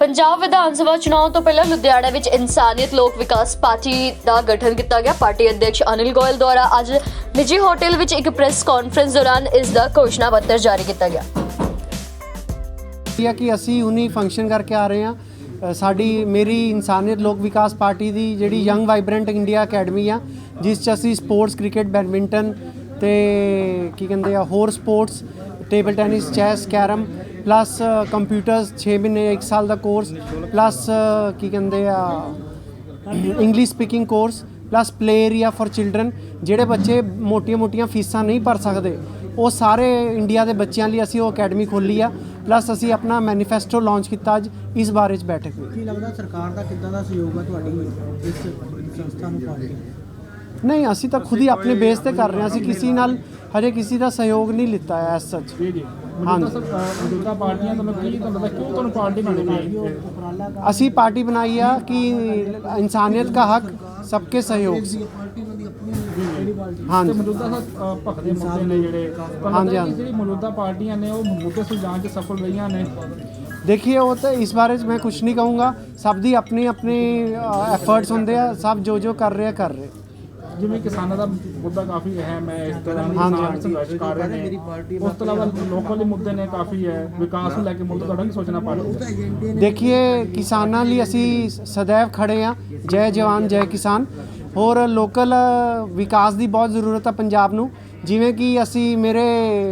ਪੰਜਾਬ ਵਿਧਾਨ ਸਭਾ ਚੁਣਾਵ ਤੋਂ ਪਹਿਲਾਂ ਲੁਧਿਆਣਾ ਵਿੱਚ ਇਨਸਾਨੀਅਤ ਲੋਕ ਵਿਕਾਸ ਪਾਰਟੀ ਦਾ ਗਠਨ ਕੀਤਾ ਗਿਆ। ਪਾਰਟੀ ਅਧਿਕਸ਼ ਅਨਿਲ ਗੋਇਲ ਦੁਆਰਾ ਅੱਜ ਨਿੱਜੀ ਹੋਟਲ ਵਿੱਚ ਇੱਕ ਪ੍ਰੈਸ ਕਾਨਫਰੰਸ ਦੌਰਾਨ ਇਸ ਦਾ ਘੋਸ਼ਣਾ ਪੱਤਰ ਜਾਰੀ ਕੀਤਾ ਗਿਆ। ਇਹ ਕਿ ਅਸੀਂ ਹੁਣੀ ਫੰਕਸ਼ਨ ਕਰਕੇ ਆ ਰਹੇ ਹਾਂ। ਸਾਡੀ ਮੇਰੀ ਇਨਸਾਨੀਅਤ ਲੋਕ ਵਿਕਾਸ ਪਾਰਟੀ ਦੀ ਜਿਹੜੀ ਯੰਗ ਵਾਈਬ੍ਰੈਂਟ ਇੰਡੀਆ ਅਕੈਡਮੀ ਆ, ਜਿਸ ਚ ਅਸੀਂ ਸਪੋਰਟਸ ਕ੍ਰਿਕਟ ਬੈਡਮਿੰਟਨ ਤੇ ਕੀ ਕਹਿੰਦੇ ਆ, ਹੋਰ sports table tennis chess carrom plus computers 6 ਮਹੀਨੇ 1 ਸਾਲ ਦਾ ਕੋਰਸ ਪਲੱਸ uh, ਕੀ ਕਹਿੰਦੇ ਆ English speaking course plus play area for children ਜਿਹੜੇ ਬੱਚੇ ਮੋਟੀਆਂ-ਮੋਟੀਆਂ ਫੀਸਾਂ ਨਹੀਂ ਭਰ ਸਕਦੇ, ਉਹ ਸਾਰੇ ਇੰਡੀਆ ਦੇ ਬੱਚਿਆਂ ਲਈ ਅਸੀਂ ਉਹ ਅਕੈਡਮੀ ਖੋਲੀ ਆ ਪਲੱਸ ਅਸੀਂ ਆਪਣਾ ਮੈਨੀਫੈਸਟੋ ਲਾਂਚ ਕੀਤਾ ਅੱਜ, ਇਸ ਬਾਰੇ ਚ ਬੈਠਕ ਹੋਈ। ਕੀ ਲੱਗਦਾ ਸਰਕਾਰ ਦਾ ਕਿੰਨਾ ਦਾ ਸਹਿਯੋਗ ਹੈ ਤੁਹਾਡੀ ਇਸ ਸੰਸਥਾ ਨੂੰ ਪਾਉਣ ਨਹੀਂ ਅਸੀਂ ਤਾਂ ਖੁਦ ਹੀ ਆਪਣੇ ਬੇਸ ਤੇ ਕਰ ਰਹੇ ਹਾਂ। ਅਸੀਂ ਕਿਸੇ ਨਾਲ ਹਰੇ ਕਿਸੇ ਦਾ ਸਹਿਯੋਗ ਨਹੀਂ ਲਿੱਤਾ ਹੈ ਸੱਚ ਜੀ ਜੀ। ਹਾਂਜੀ। ਮੌਜੂਦਾ ਪਾਰਟੀਆਂ ਤੁਹਾਨੂੰ ਕੀ ਤੁਹਾਨੂੰ ਪਤਾ ਕਿਉਂ ਤੁਹਾਨੂੰ ਪਾਰਟੀ ਬਣਾਉਣੀ ਪਈ ਅਸੀਂ ਪਾਰਟੀ ਬਣਾਈ ਆ ਕਿ ਇਨਸਾਨੀਅਤ ਦਾ ਹੱਕ ਸਭ ਕੇ ਸਹਿਯੋਗ ਸੇ ਹਾਂਜੀ। ਮੌਜੂਦਾ ਭਖਦੇ ਮੁੱਦੇ ਨੇ ਜਿਹੜੇ ਹਾਂਜੀ ਹਾਂਜੀ। ਜਿਹੜੀ ਮੌਜੂਦਾ ਪਾਰਟੀਆਂ ਨੇ ਉਹ ਮੁੱਦੇ ਸੁਲਝਾਉਣ 'ਚ ਸਫਲ ਰਹੀਆਂ ਨੇ। ਦੇਖिए वो तो इस बारे में मैं कुछ नहीं कहूँगा सब दी अपने अपने एफर्ट्स होंगे सब जो जो कर रहे हैं कर ਜਿਵੇਂ ਕਿਸਾਨਾਂ ਦਾ ਮੁੱਦਾ ਕਾਫੀ ਹੈ ਮੈਂ ਇਸ ਤਰ੍ਹਾਂ ਕਿਸਾਨ ਸੰਘਰਸ਼ ਕਰ ਰਹੇ ਨੇ। ਉਸ ਤੋਂ ਇਲਾਵਾ ਲੋਕਾਂ ਮੁੱਦੇ ਨੇ ਕਾਫੀ ਹੈ ਵਿਕਾਸ ਨੂੰ ਲੈ ਕੇ ਮੁੱਦਾ ਤੁਹਾਡਾ ਕੀ ਸੋਚਣਾ ਪੜਦਾ ਦੇਖਿਏ ਕਿਸਾਨਾਂ ਲਈ ਅਸੀਂ ਸਦੈਵ ਖੜੇ ਆ ਜੈ ਜਵਾਨ ਜੈ ਕਿਸਾਨ। ਹੋਰ ਲੋਕਲ ਵਿਕਾਸ ਦੀ ਬਹੁਤ ਜ਼ਰੂਰਤ ਆ ਪੰਜਾਬ ਨੂੰ। ਜਿਵੇਂ ਕਿ ਅਸੀਂ ਮੇਰੇ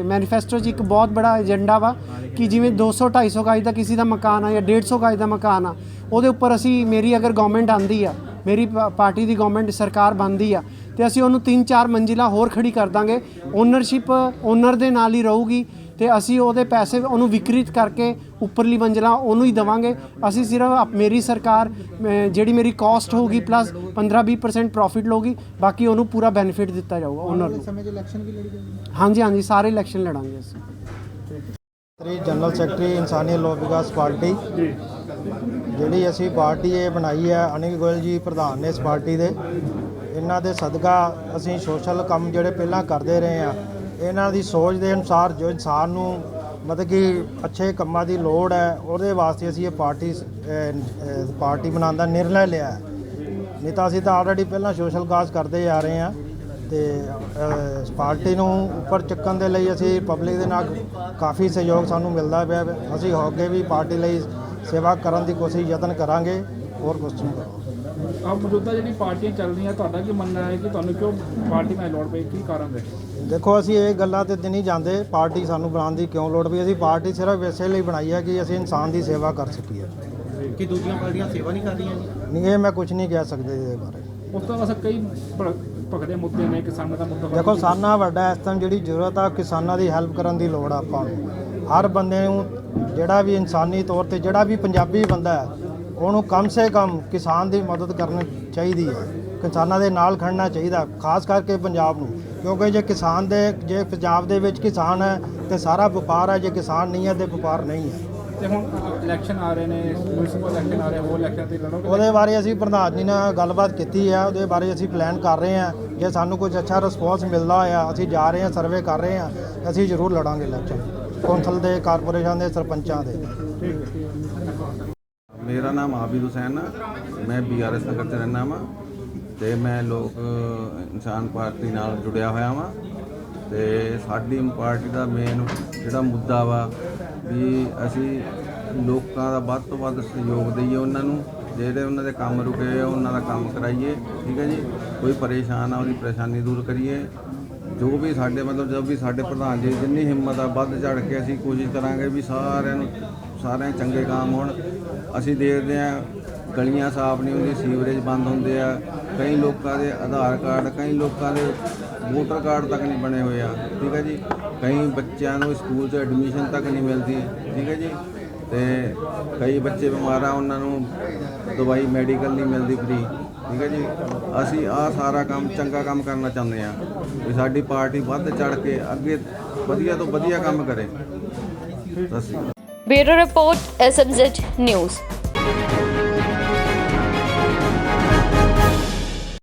ਮੈਨੀਫੈਸਟੋ 'ਚ ਇੱਕ ਬਹੁਤ ਬੜਾ ਏਜੰਡਾ ਵਾ ਕਿ ਜਿਵੇਂ 200 250 ਗਾਇ ਦਾ ਕਿਸੇ ਦਾ ਮਕਾਨ ਆ ਜਾਂ 150 ਗਾਇ ਦਾ ਮਕਾਨ ਆ ਉਹਦੇ ਉੱਪਰ ਅਸੀਂ ਮੇਰੀ ਅਗਰ ਗਵਰਨਮੈਂਟ ਆਂਦੀ ਆ ਮੇਰੀ ਪਾਰਟੀ ਦੀ ਗਵਰਨਮੈਂਟ ਸਰਕਾਰ ਬਣਦੀ ਆ ਤੇ ਅਸੀਂ ਉਹਨੂੰ 3-4 ਮੰਜ਼ਿਲਾ ਹੋਰ ਖੜੀ ਕਰ ਦਾਂਗੇ। ਓਨਰਸ਼ਿਪ ਓਨਰ ਦੇ ਨਾਲ ਹੀ ਰਹੂਗੀ ਤੇ ਅਸੀਂ ਉਹਦੇ ਪੈਸੇ ਉਹਨੂੰ ਵਿਕਰਿਤ ਕਰਕੇ ਉੱਪਰਲੀ ਮੰਜ਼ਲਾ ਉਹਨੂੰ ਹੀ ਦਵਾਂਗੇ। ਅਸੀਂ ਸਿਰਫ ਮੇਰੀ ਸਰਕਾਰ ਜਿਹੜੀ ਮੇਰੀ ਕਾਸਟ ਹੋਊਗੀ ਪਲੱਸ 15-20% ਪ੍ਰੋਫਿਟ ਲਊਗੀ ਬਾਕੀ ਉਹਨੂੰ ਪੂਰਾ ਬੈਨੀਫਿਟ ਦਿੱਤਾ ਜਾਊਗਾ ਓਨਰ ਨੂੰ। ਸਮੇਂ 'ਚ ਇਲੈਕਸ਼ਨ ਵੀ ਲੜੀ ਜਾਊਗੀ। ਹਾਂਜੀ ਹਾਂਜੀ ਸਾਰੇ ਇਲੈਕਸ਼ਨ ਲੜਾਂਗੇ ਅਸੀਂ। ਸ੍ਰੀ ਜਨਰਲ ਸੈਕਟਰੀ, ਇਨਸਾਨੀਅਤ, ਲੋਕ ਵਿਕਾਸ ਪਾਰਟੀ ਜਿਹੜੀ ਅਸੀਂ ਪਾਰਟੀ ਇਹ ਬਣਾਈ ਹੈ, ਅਨਿਲ ਗੋਇਲ ਜੀ ਪ੍ਰਧਾਨ ਨੇ ਇਸ ਪਾਰਟੀ ਦੇ। ਇਹਨਾਂ ਦੇ ਸਦਕਾ ਅਸੀਂ ਸੋਸ਼ਲ ਕੰਮ ਜਿਹੜੇ ਪਹਿਲਾਂ ਕਰਦੇ ਰਹੇ ਆ ਇਹਨਾਂ ਦੀ ਸੋਚ ਦੇ ਅਨੁਸਾਰ ਜੋ ਇਨਸਾਨ ਨੂੰ ਮਤਲਬ ਕਿ ਅੱਛੇ ਕੰਮਾਂ ਦੀ ਲੋੜ ਹੈ, ਉਹਦੇ ਵਾਸਤੇ ਅਸੀਂ ਇਹ ਪਾਰਟੀ ਪਾਰਟੀ ਬਣਾਉਣ ਦਾ ਨਿਰਣਾ ਲਿਆ ਨਹੀਂ ਤਾਂ ਅਸੀਂ ਤਾਂ ਆਲਰੇਡੀ ਪਹਿਲਾਂ ਸੋਸ਼ਲ ਕਾਜ਼ ਕਰਦੇ ਆ ਰਹੇ ਹਾਂ। ਤੇ ਇਸ ਪਾਰਟੀ ਨੂੰ ਉੱਪਰ ਚੱਕਣ ਦੇ ਲਈ ਅਸੀਂ ਪਬਲਿਕ ਦੇ ਨਾਲ ਕਾਫੀ ਸਹਿਯੋਗ ਸਾਨੂੰ ਮਿਲਦਾ ਪਿਆ ਹੈ। ਅਸੀਂ ਹੋ ਕੇ ਵੀ ਪਾਰਟੀ ਲਈ ਸੇਵਾ ਕਰਨ ਦੀ ਕੋਸ਼ਿਸ਼ ਯਤਨ ਕਰਾਂਗੇ। ਹੋਰ ਕੁਝ ਨਹੀਂ। ਕਰਾਂਗੇ ਆ ਮੌਜੂਦਾ ਜਿਹੜੀ ਪਾਰਟੀਆਂ ਚੱਲ ਰਹੀਆਂ ਤੁਹਾਡਾ ਕੀ ਮੰਨਣਾ ਹੈ ਕਿ ਤੁਹਾਨੂੰ ਕਿਉਂ ਪਾਰਟੀ ਬਣਾਉਣ ਲੋੜ ਪਈ? ਕੀ ਕਾਰਨ ਹੈ? ਦੇਖੋ ਅਸੀਂ ਇਹ ਗੱਲਾਂ ਤੇ ਨਹੀਂ ਜਾਂਦੇ। ਪਾਰਟੀ ਸਾਨੂੰ ਬਣਾਉਣ ਦੀ ਕਿਉਂ ਲੋੜ ਪਈ? ਅਸੀਂ ਪਾਰਟੀ ਸਿਰਫ ਇਸੇ ਲਈ ਬਣਾਈ ਹੈ ਕਿ ਅਸੀਂ ਇਨਸਾਨ ਦੀ ਸੇਵਾ ਕਰ ਸਕੀਏ। ਕਿ ਦੂਜੀਆਂ ਪਾਰਟੀਆਂ ਸੇਵਾ ਨਹੀਂ ਕਰ ਰਹੀਆਂ ਜੀ? ਨਹੀਂ ਇਹ ਮੈਂ ਕੁਝ ਨਹੀਂ ਕਹਿ ਸਕਦਾ ਇਹਦੇ ਬਾਰੇ। ਉਸ ਤੋਂ ਇਲਾਵਾ ਕਈ ਭੜ- ਭਖਦੇ ਮੁੱਦੇ ਨੇ, ਕਿਸਾਨਾਂ ਦਾ ਮੁੱਦਾ ਦੇਖੋ, ਸਾਨਾ ਵੱਡਾ ਇਸ ਟਾਈਮ ਜਿਹੜੀ ਜ਼ਰੂਰਤ ਆ, ਕਿਸਾਨਾਂ ਦੀ ਹੈਲਪ ਕਰਨ ਦੀ ਲੋੜ ਆ ਆਪਾਂ ਨੂੰ। ਹਰ ਬੰਦੇ ਨੂੰ ਜਿਹੜਾ ਵੀ ਇਨਸਾਨੀ ਤੌਰ ਤੇ ਜਿਹੜਾ ਵੀ ਪੰਜਾਬੀ ਬੰਦਾ ਹੈ, ਉਹਨੂੰ ਕਮ ਸੇ ਕਮ ਕਿਸਾਨ ਦੀ ਮਦਦ ਕਰਨੀ ਚਾਹੀਦੀ ਹੈ। ਕਿਸਾਨਾਂ ਦੇ ਨਾਲ ਖੜਨਾ ਚਾਹੀਦਾ, ਖਾਸ ਕਰਕੇ ਪੰਜਾਬ ਨੂੰ। ਕਿਉਂਕਿ ਜੇ ਕਿਸਾਨ ਦੇ, ਜੇ ਪੰਜਾਬ ਦੇ ਵਿੱਚ ਕਿਸਾਨ ਹੈ, ਤੇ ਸਾਰਾ ਵਪਾਰ ਹੈ, ਜੇ ਕਿਸਾਨ ਨਹੀਂ ਹੈ, ਤੇ ਵਪਾਰ ਨਹੀਂ ਹੈ। ਤੇ ਹੁਣ ਇਲੈਕਸ਼ਨ ਆ ਰਹੇ ਨੇ ਮਿਊਨਿਸਪਲ ਇਲੈਕਸ਼ਨ ਆ ਰਹੇ ਹੋਰ ਇਲੈਕਸ਼ਨ ਤੇ ਲੜੋਗੇ? ਉਹਦੇ ਬਾਰੇ ਅਸੀਂ ਪ੍ਰਧਾਨ ਜੀ ਨਾਲ ਗੱਲਬਾਤ ਕੀਤੀ ਹੈ ਉਹਦੇ ਬਾਰੇ ਅਸੀਂ ਪਲਾਨ ਕਰ ਰਹੇ ਹਾਂ ਜੇ ਸਾਨੂੰ ਕੁਝ ਅੱਛਾ ਰਿਸਪੌਂਸ ਮਿਲਦਾ ਹੋਇਆ ਅਸੀਂ ਜਾ ਰਹੇ ਹਾਂ ਸਰਵੇ ਕਰ ਰਹੇ ਹਾਂ ਅਸੀਂ ਜ਼ਰੂਰ ਲੜਾਂਗੇ ਇਲੈਕਸ਼ਨ ਕੌਂਸਲ ਦੇ ਕਾਰਪੋਰੇਸ਼ਨ ਦੇ ਸਰਪੰਚਾਂ ਦੇ। ਮੇਰਾ ਨਾਮ ਆਬਿਦ ਹੁਸੈਨ ਆ ਮੈਂ ਬੀਆਰਐਸ ਨਗਰ ਚ ਰਹਿੰਦਾ ਵਾਂ ਤੇ ਮੈਂ ਲੋਕ ਇਨਸਾਨ ਪਾਰਟੀ ਨਾਲ ਜੁੜਿਆ ਹੋਇਆ ਵਾਂ। ਤੇ ਸਾਡੀ ਪਾਰਟੀ ਦਾ ਮੇਨ ਜਿਹੜਾ ਮੁੱਦਾ ਵਾ ਵੀ ਅਸੀਂ ਲੋਕਾਂ ਦਾ ਵੱਧ ਤੋਂ ਵੱਧ ਸਹਿਯੋਗ ਦਈਏ ਉਹਨਾਂ ਨੂੰ ਜਿਹੜੇ ਉਹਨਾਂ ਦੇ ਕੰਮ ਰੁਕੇ ਆ, ਉਹਨਾਂ ਦਾ ਕੰਮ ਕਰਾਈਏ ਠੀਕ ਹੈ ਜੀ? ਕੋਈ ਪਰੇਸ਼ਾਨ ਆ ਉਹਦੀ ਪਰੇਸ਼ਾਨੀ ਦੂਰ ਕਰੀਏ। ਜੋ ਵੀ ਸਾਡੇ ਮਤਲਬ ਜਦ ਵੀ ਸਾਡੇ ਪ੍ਰਧਾਨ ਜੀ ਜਿੰਨੀ ਹਿੰਮਤ ਆ ਵੱਧ ਝੜ ਕੇ ਅਸੀਂ ਕੋਸ਼ਿਸ਼ ਕਰਾਂਗੇ ਵੀ ਸਾਰਿਆਂ ਨੂੰ ਸਾਰਿਆਂ ਚੰਗੇ ਕੰਮ ਹੋਣ। ਅਸੀਂ ਦੇਖਦੇ ਆ ਗਲੀਆਂ ਸਾਫ਼ ਨਹੀਂ ਹੁੰਦੀਆਂ ਸੀਵਰੇਜ ਬੰਦ ਹੁੰਦੇ ਆ। ਕਈ ਲੋਕਾਂ ਦੇ ਆਧਾਰ ਕਾਰਡ ਕਈ ਲੋਕਾਂ ਦੇ ਵੋਟਰ ਕਾਰਡ ਤੱਕ ਨਹੀਂ ਬਣੇ ਹੋਏ ਆ। ਠੀਕ ਹੈ ਜੀ? ਕਈ ਬੱਚਿਆਂ ਨੂੰ ਸਕੂਲ 'ਚ ਐਡਮਿਸ਼ਨ ਤੱਕ ਨਹੀਂ ਮਿਲਦੀ। ਠੀਕ ਹੈ ਜੀ? ਤੇ ਕਈ ਬੱਚੇ ਬਿਮਾਰ ਆ ਉਹਨਾਂ ਨੂੰ ਦਵਾਈ ਮੈਡੀਕਲ ਨਹੀਂ ਮਿਲਦੀ ਫ੍ਰੀ ਠੀਕ ਹੈ ਜੀ? ਅਸੀਂ ਆ ਸਾਰਾ ਕੰਮ, ਚੰਗਾ ਕੰਮ ਕਰਨਾ ਚਾਹੁੰਦੇ ਆ ਵੀ ਸਾਡੀ ਪਾਰਟੀ ਵੱਧ ਚੜ ਕੇ ਅੱਗੇ ਵਧੀਆ ਤੋਂ ਵਧੀਆ ਕੰਮ ਕਰੇ। Sat Shri Akal. Bureau report SMZ news.